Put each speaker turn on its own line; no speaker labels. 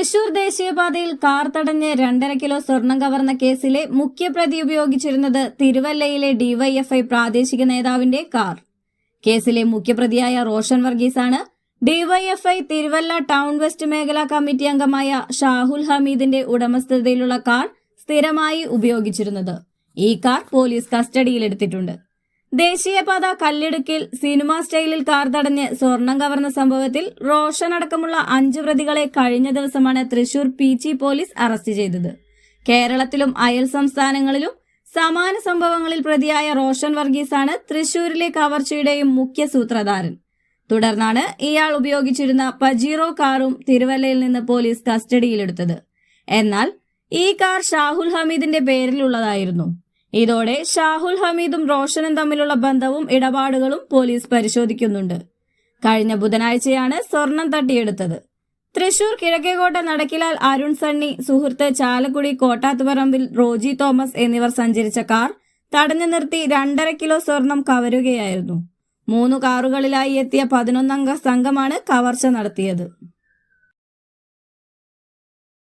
തൃശൂർ ദേശീയപാതയിൽ കാർ തടഞ്ഞ് രണ്ടര കിലോ സ്വർണം കവർന്ന കേസിലെ മുഖ്യപ്രതി ഉപയോഗിച്ചിരുന്നത് തിരുവല്ലയിലെ ഡിവൈഎഫ്ഐ പ്രാദേശിക നേതാവിന്റെ കാർ. കേസിലെ മുഖ്യപ്രതിയായ റോഷൻ വർഗീസാണ് ഡിവൈഎഫ്ഐ തിരുവല്ല ടൗൺ വെസ്റ്റ് മേഖലാ കമ്മിറ്റി അംഗമായ ഷാഹുൽ ഹമീദിന്റെ ഉടമസ്ഥതയിലുള്ള കാർ സ്ഥിരമായി ഉപയോഗിച്ചിരുന്നത്. ഈ കാർ പോലീസ് കസ്റ്റഡിയിലെടുത്തിട്ടുണ്ട്. ദേശീയപാത കല്ലിടുക്കിൽ സിനിമാ സ്റ്റൈലിൽ കാർ തടഞ്ഞ് സ്വർണം കവർന്ന സംഭവത്തിൽ റോഷൻ അടക്കമുള്ള അഞ്ചു പ്രതികളെ കഴിഞ്ഞ ദിവസമാണ് തൃശൂർ പീച്ചി പോലീസ് അറസ്റ്റ് ചെയ്തത്. കേരളത്തിലും അയൽ സംസ്ഥാനങ്ങളിലും സമാന സംഭവങ്ങളിൽ പ്രതിയായ റോഷൻ വർഗീസാണ് തൃശൂരിലെ കവർച്ചയുടെയും മുഖ്യ സൂത്രധാരൻ. തുടർന്നാണ് ഇയാൾ ഉപയോഗിച്ചിരുന്ന പജീറോ കാറും തിരുവല്ലയിൽ നിന്ന് പോലീസ് കസ്റ്റഡിയിലെടുത്തത്. എന്നാൽ ഈ കാർ ഷാഹുൽ ഹമീദിന്റെ പേരിലുള്ളതായിരുന്നു. ഇതോടെ ഷാഹുൽ ഹമീദും റോഷനും തമ്മിലുള്ള ബന്ധവും ഇടപാടുകളും പോലീസ് പരിശോധിക്കുന്നുണ്ട്. കഴിഞ്ഞ ബുധനാഴ്ചയാണ് സ്വർണം തട്ടിയെടുത്തത്. തൃശൂർ കിഴക്കേകോട്ട നടക്കിലാൽ അരുൺ സണ്ണി സുഹൃത്ത് ചാലക്കുടി കോട്ടാത്തുപറമ്പിൽ റോജി തോമസ് എന്നിവർ സഞ്ചരിച്ച കാർ തടഞ്ഞു നിർത്തി രണ്ടര കിലോ സ്വർണം കവരുകയായിരുന്നു. മൂന്ന് കാറുകളിലായി എത്തിയ പതിനൊന്നംഗ സംഘമാണ് കവർച്ച നടത്തിയത്.